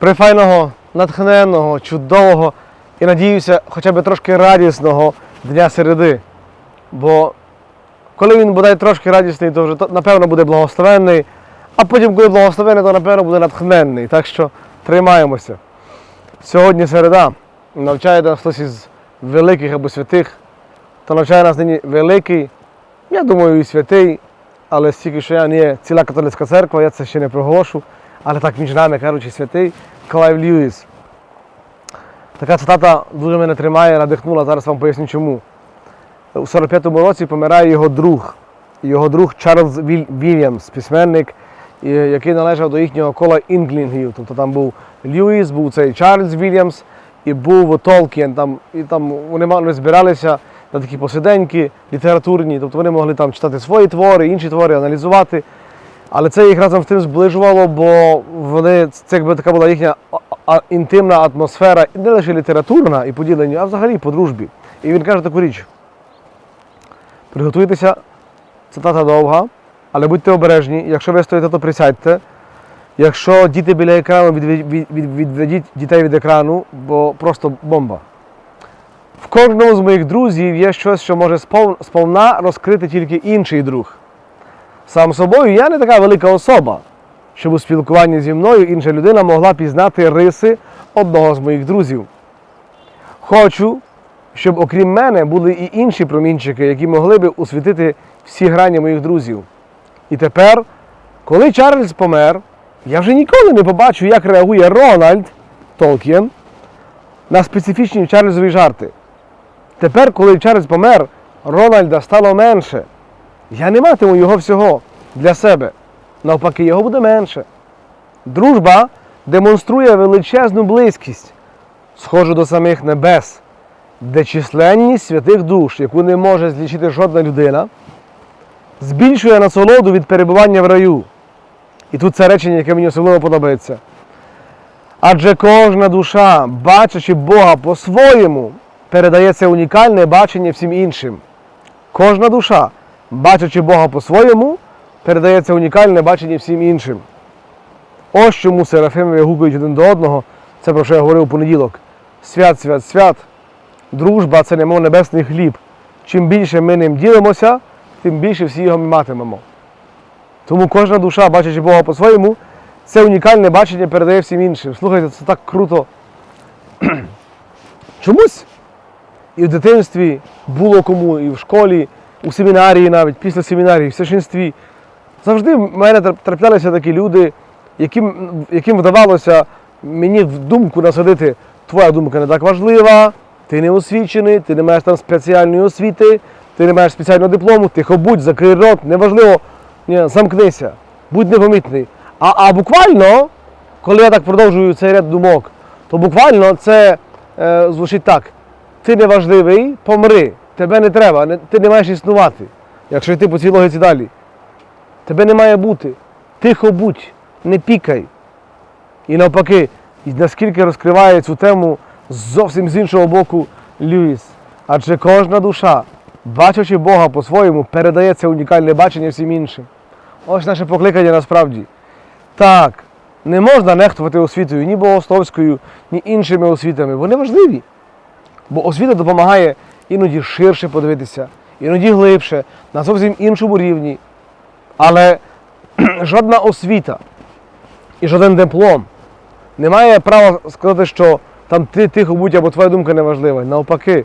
прифайного, натхненного, чудового і надіюся, хоча б трошки радісного дня середи. Бо коли він буде трошки радісний, то вже напевно буде благословенний, а потім, коли благословенний, то напевно буде натхненний. Так що тримаємося. Сьогодні середа. Навчає нас хтось із великих або святих, то навчає нас нині великий, я думаю, і святий, але стільки, що я не є ціла католицька церква, я це ще не проголошу. Але так між нами кажучи, святий Клайв Льюіс. Така цитата дуже мене тримає, надихнула, зараз вам поясню чому. У 45-му році помирає його друг, його друг Чарльз Вільямс, письменник, який належав до їхнього кола інклінгів. Тобто там був Льюіс, був цей Чарльз Вільямс і був Толкін. Там, і там вони збиралися на такі посиденьки літературні, тобто вони могли там читати свої твори, інші твори, аналізувати. Але це їх разом з тим зближувало, бо вони це якби така була їхня інтимна атмосфера, не лише літературна і поділення, а взагалі по дружбі. І він каже таку річ: приготуйтеся, цитата довга, але будьте обережні, якщо ви стоїте, то присядьте. Якщо діти біля екрану, відведіть, від- від- відведіть дітей від екрану, бо просто бомба. В кожному з моїх друзів є щось, що може сповна розкрити тільки інший друг. Сам собою я не така велика особа, щоб у спілкуванні зі мною інша людина могла пізнати риси одного з моїх друзів. Хочу, щоб окрім мене були і інші промінчики, які могли би освітити всі грані моїх друзів. І тепер, коли Чарльз помер, я вже ніколи не побачу, як реагує Рональд Толкін на специфічні Чарльзові жарти. Тепер, коли Чарльз помер, Рональда стало менше. Я не матиму його всього для себе. Навпаки, його буде менше. Дружба демонструє величезну близькість, схожу до самих небес, де численність святих душ, яку не може злічити жодна людина, збільшує насолоду від перебування в раю. І тут це речення, яке мені особливо подобається. Адже кожна душа, бачачи Бога по-своєму, передає це унікальне бачення всім іншим. Кожна душа, бачачи Бога по-своєму, передає це унікальне бачення всім іншим. Ось чому серафими гукають один до одного, це про що я говорив у понеділок. Свят, свят, свят. Дружба це немов небесний хліб. Чим більше ми ним ділимося, тим більше всі його ми матимемо. Тому кожна душа, бачачи Бога по-своєму, це унікальне бачення передає всім іншим. Слухайте, це так круто. Чомусь і в дитинстві було кому, і в школі, у семінарії навіть, після семінарії, в священстві. Завжди в мене траплялися такі люди, яким, яким вдавалося мені в думку насадити, твоя думка не так важлива, ти не освічений, ти не маєш там спеціальної освіти, ти не маєш спеціального диплому, тихо будь, закрий рот, неважливо, ні, замкнися, будь непомітний. А, а буквально, коли я так продовжую цей ряд думок, то буквально це е, звучить так: ти не важливий, помри, тебе не треба, ти не маєш існувати, якщо йти по цій логіці далі. Тебе не має бути. Тихо будь, не пікай. І навпаки, і наскільки розкриває цю тему зовсім з іншого боку Льюіс. Адже кожна душа, бачачи Бога по-своєму, передає це унікальне бачення всім іншим. Ось наше покликання насправді. Так, не можна нехтувати освітою ні богословською, ні іншими освітами. Вони важливі. Бо освіта допомагає іноді ширше подивитися, іноді глибше, на зовсім іншому рівні. Але жодна освіта і жоден диплом не має права сказати, що там ти тихо будь або твоя думка не важлива. Навпаки.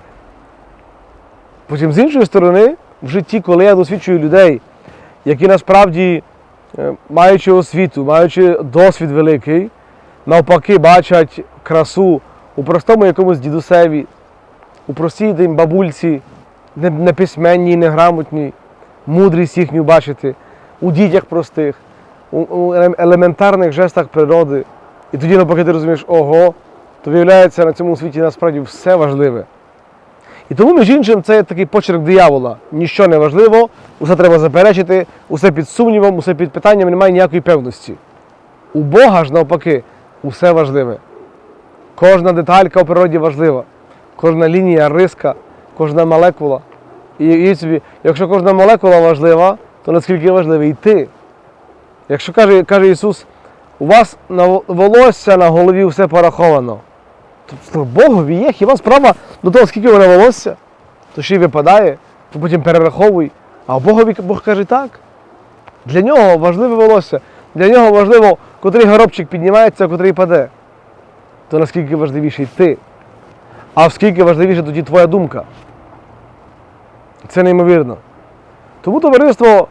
Потім з іншої сторони, в житті, коли я досвідчую людей, які насправді, е, маючи освіту, маючи досвід великий, навпаки, бачать красу у простому якомусь дідусеві, у простій тим бабульці, не- неписьменній, неграмотній, мудрість їхню бачити, у дітях простих, у елементарних жестах природи. І тоді навпаки ти розумієш, ого, то виявляється на цьому світі насправді все важливе. І тому, між іншим, це такий почерк диявола. Ніщо не важливо, усе треба заперечити, усе під сумнівом, усе під питанням, немає ніякої певності. У Бога ж навпаки, усе важливе. Кожна деталька у природі важлива, кожна лінія, риска, кожна молекула. І, і собі, якщо кожна молекула важлива, то наскільки важливий і ти? Якщо каже, каже Ісус, у вас на волосся на голові все пораховано. Тобто Богові є, хіба справа до того, скільки вона волосся, то ще й випадає, то потім перераховуй. А Богові Бог каже так. Для нього важливе волосся. Для нього важливо, котрий горобчик піднімається, а котрий паде. То наскільки важливіший ти. А скільки важливіше тоді твоя думка. Це неймовірно. Тому товариство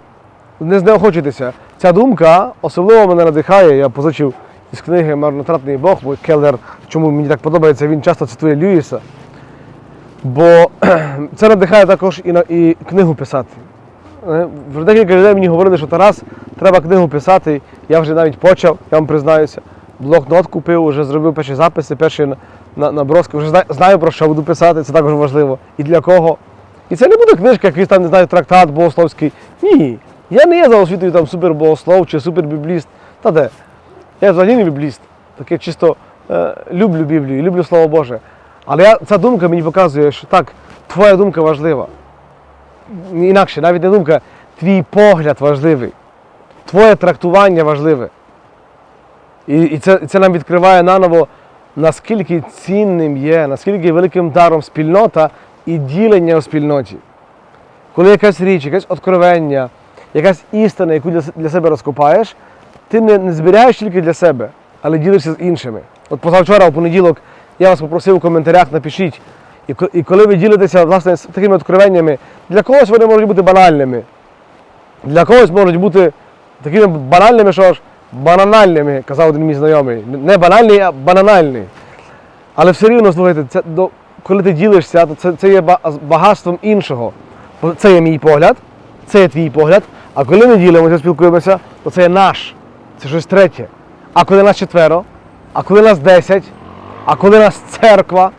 не знеохочуйтеся. Ця думка особливо мене надихає. Я позичив із книги Марнотратний Бог, бо Келлер, чому мені так подобається, він часто цитує Льюіса. Бо це надихає також і, на, і книгу писати. Е, Вже декілька людей мені говорили, що Тарас, треба книгу писати. Я вже навіть почав, я вам признаюся. Блокнот купив, вже зробив перші записи, перші наброски. Вже зна- знаю про що буду писати, це також важливо. І для кого. І це не буде книжка, якийсь там, не знаю, трактат богословський. Ні. Я не є за освітою там супербогослов чи супербібліст. Та де? Я взагалі не бібліст. Таке чисто е, люблю Біблію, люблю Слово Боже. Але я, ця думка мені показує, що так, твоя думка важлива. Інакше, навіть не думка, твій погляд важливий, твоє трактування важливе. І, і це, це нам відкриває наново, наскільки цінним є, наскільки великим даром спільнота і ділення у спільноті. Коли якась річ, якесь откровення, якась істина, яку для, себе розкопаєш, ти не, не зберігаєш тільки для себе, але ділишся з іншими. От позавчора, в понеділок, я вас попросив у коментарях, напишіть. І коли ви ділитеся власне з такими откровеннями, для когось вони можуть бути банальними, для когось можуть бути такими банальними, що аж бананальними, казав один мій знайомий. Не банальний, а бананальний. Але все рівно, слухайте, це, до, коли ти ділишся, то це, це є багатством іншого. Це є мій погляд, це є твій погляд. А коли ми ділимося, спілкуємося, то це є наш. Це щось третє. А коли нас четверо, а коли нас десять, а коли нас церква.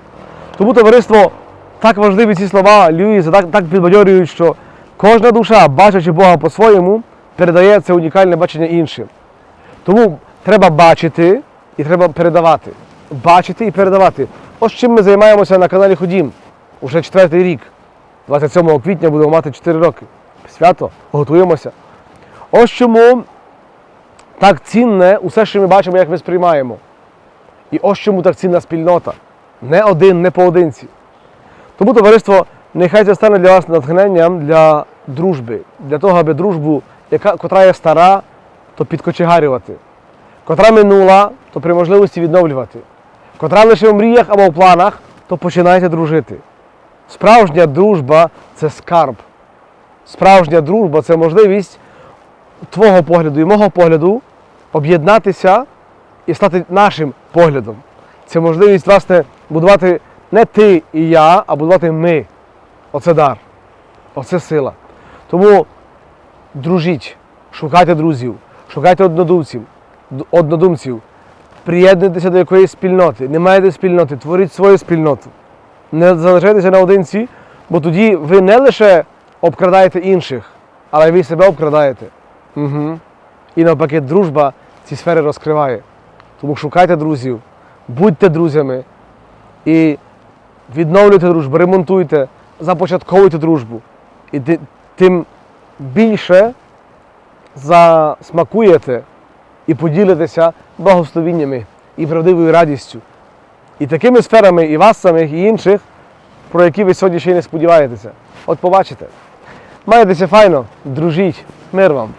Тому товариство так важливі ці слова Льюіса, так, так підбадьорюють, що кожна душа, бачачи Бога по-своєму, передає це унікальне бачення іншим. Тому треба бачити і треба передавати. Бачити і передавати. Ось чим ми займаємося на каналі Ходім. Уже четвертий рік. 27 квітня будемо мати 4 роки. Свято, готуємося. Ось чому так цінне усе, що ми бачимо, як ми сприймаємо. І ось чому так цінна спільнота. Не один, не поодинці. Тому, товариство, нехай це стане для вас натхненням для дружби, для того, аби дружбу, яка, котра є стара, то підкочегарювати, котра минула, то при можливості відновлювати, котра лише в мріях або в планах, то починайте дружити. Справжня дружба це скарб. Справжня дружба це можливість твого погляду і мого погляду об'єднатися і стати нашим поглядом. Це можливість, власне, будувати не ти і я, а будувати ми. Оце дар. Оце сила. Тому дружіть, шукайте друзів, шукайте однодумців, однодумців, приєднуйтеся до якоїсь спільноти. Не маєте спільноти, творіть свою спільноту. Не залишайтеся наодинці, бо тоді ви не лише обкрадаєте інших, але ви себе обкрадаєте. Угу. І навпаки, дружба ці сфери розкриває. Тому шукайте друзів, будьте друзями і відновлюйте дружбу, ремонтуйте, започатковуйте дружбу. І тим більше засмакуєте і поділитеся благословіннями і правдивою радістю. І такими сферами і вас самих, і інших, про які ви сьогодні ще й не сподіваєтеся. От побачите. Маєтеся файно, дружіть, мир вам.